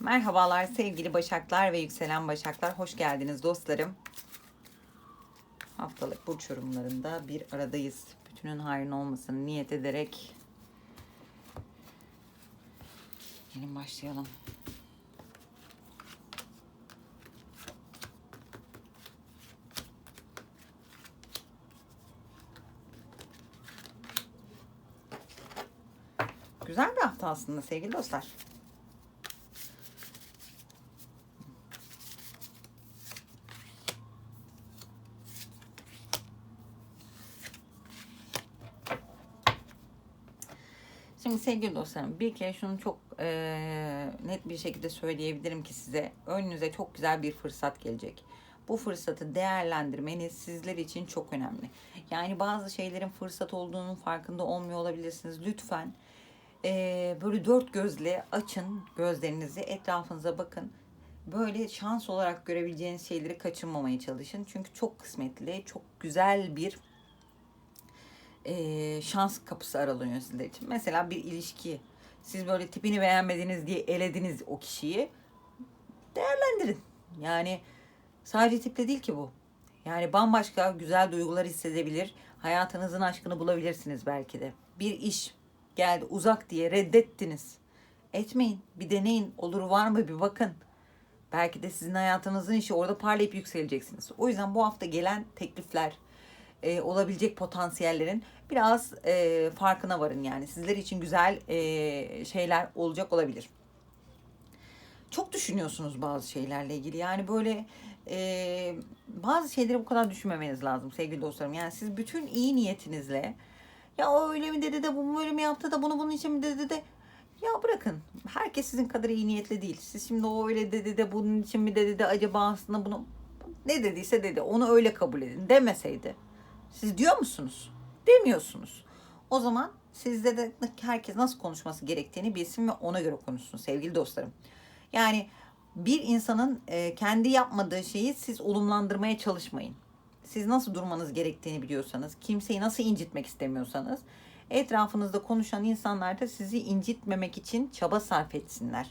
Merhabalar sevgili Başaklar ve yükselen Başaklar. Hoş geldiniz dostlarım. Haftalık burç yorumlarında bir aradayız. Bütünün hayrına olmasını niyet ederek gelin başlayalım. Güzel bir hafta aslında sevgili dostlar. Şimdi sevgili dostlarım bir kere şunu çok eee, net bir şekilde söyleyebilirim ki size önünüze çok güzel bir fırsat gelecek. Bu fırsatı değerlendirmeniz sizler için çok önemli. Yani bazı şeylerin fırsat olduğunun farkında olmuyor olabilirsiniz. Lütfen eee, böyle dört gözle açın gözlerinizi etrafınıza bakın. Böyle şans olarak görebileceğiniz şeyleri kaçırmamaya çalışın. Çünkü çok kısmetli, çok güzel bir e, şans kapısı aralanıyor sizler için. Mesela bir ilişki. Siz böyle tipini beğenmediniz diye elediniz o kişiyi. Değerlendirin. Yani sadece tiple değil ki bu. Yani bambaşka güzel duygular hissedebilir. Hayatınızın aşkını bulabilirsiniz belki de. Bir iş geldi uzak diye reddettiniz. Etmeyin. Bir deneyin. Olur var mı bir bakın. Belki de sizin hayatınızın işi orada parlayıp yükseleceksiniz. O yüzden bu hafta gelen teklifler, e, olabilecek potansiyellerin biraz e, farkına varın yani. Sizler için güzel e, şeyler olacak olabilir. Çok düşünüyorsunuz bazı şeylerle ilgili. Yani böyle e, bazı şeyleri bu kadar düşünmemeniz lazım sevgili dostlarım. Yani siz bütün iyi niyetinizle ya o öyle mi dedi de bu böyle mi yaptı da bunu bunun için mi dedi de ya bırakın. Herkes sizin kadar iyi niyetli değil. Siz şimdi o öyle dedi de bunun için mi dedi de acaba aslında bunu ne dediyse dedi. Onu öyle kabul edin demeseydi. Siz diyor musunuz? Demiyorsunuz. O zaman sizde de herkes nasıl konuşması gerektiğini bilsin ve ona göre konuşsun sevgili dostlarım. Yani bir insanın e, kendi yapmadığı şeyi siz olumlandırmaya çalışmayın. Siz nasıl durmanız gerektiğini biliyorsanız, kimseyi nasıl incitmek istemiyorsanız, etrafınızda konuşan insanlar da sizi incitmemek için çaba sarf etsinler.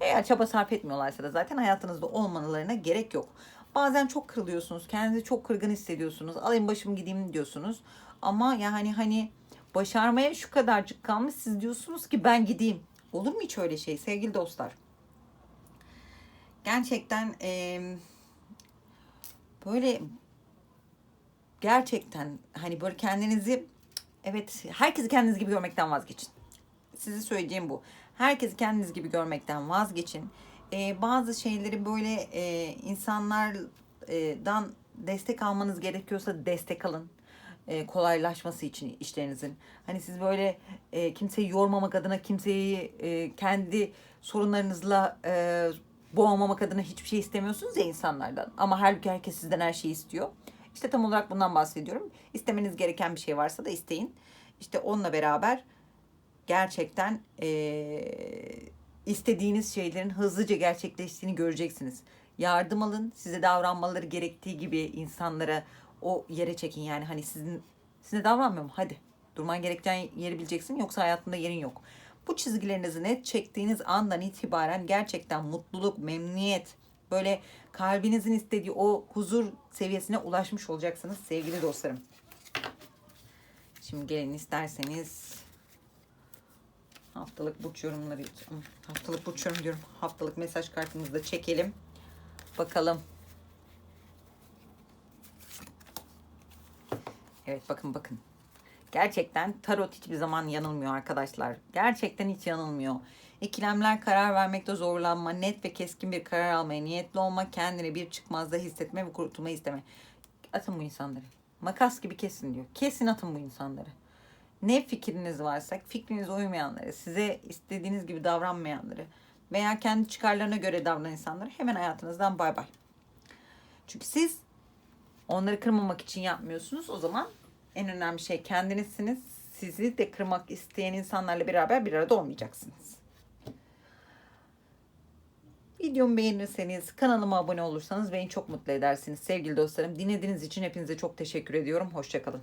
Eğer çaba sarf etmiyorlarsa da zaten hayatınızda olmalarına gerek yok. Bazen çok kırılıyorsunuz, kendinizi çok kırgın hissediyorsunuz. Alayım başım gideyim diyorsunuz. Ama yani hani başarmaya şu kadarcık kalmış siz diyorsunuz ki ben gideyim. Olur mu hiç öyle şey sevgili dostlar? Gerçekten eee, böyle gerçekten hani böyle kendinizi evet herkesi kendiniz gibi görmekten vazgeçin. Size söyleyeceğim bu. Herkesi kendiniz gibi görmekten vazgeçin. Ee, bazı şeyleri böyle e, insanlardan destek almanız gerekiyorsa destek alın. Ee, kolaylaşması için işlerinizin. Hani siz böyle e, kimseyi yormamak adına kimseyi e, kendi sorunlarınızla e, boğmamak adına hiçbir şey istemiyorsunuz ya insanlardan. Ama halbuki herkes sizden her şeyi istiyor. İşte tam olarak bundan bahsediyorum. İstemeniz gereken bir şey varsa da isteyin. İşte onunla beraber gerçekten eee, istediğiniz şeylerin hızlıca gerçekleştiğini göreceksiniz. Yardım alın, size davranmaları gerektiği gibi insanlara o yere çekin. Yani hani sizin size davranmıyor mu? Hadi durman gereken yeri bileceksin yoksa hayatında yerin yok. Bu çizgilerinizi net çektiğiniz andan itibaren gerçekten mutluluk, memnuniyet, böyle kalbinizin istediği o huzur seviyesine ulaşmış olacaksınız sevgili dostlarım. Şimdi gelin isterseniz haftalık burç yorumları haftalık burç yorum diyorum. Haftalık mesaj kartımızı da çekelim. Bakalım. Evet bakın bakın. Gerçekten tarot hiçbir zaman yanılmıyor arkadaşlar. Gerçekten hiç yanılmıyor. İkilemler karar vermekte zorlanma, net ve keskin bir karar almaya niyetli olma, kendini bir çıkmazda hissetme ve kurtulmayı isteme. Atın bu insanları. Makas gibi kesin diyor. Kesin atın bu insanları. Ne fikriniz varsa fikrinize uymayanları, size istediğiniz gibi davranmayanları veya kendi çıkarlarına göre davranan insanları hemen hayatınızdan bay bay. Çünkü siz onları kırmamak için yapmıyorsunuz. O zaman en önemli şey kendinizsiniz. Sizi de kırmak isteyen insanlarla beraber bir arada olmayacaksınız. Videomu beğenirseniz, kanalıma abone olursanız beni çok mutlu edersiniz sevgili dostlarım. Dinlediğiniz için hepinize çok teşekkür ediyorum. Hoşçakalın.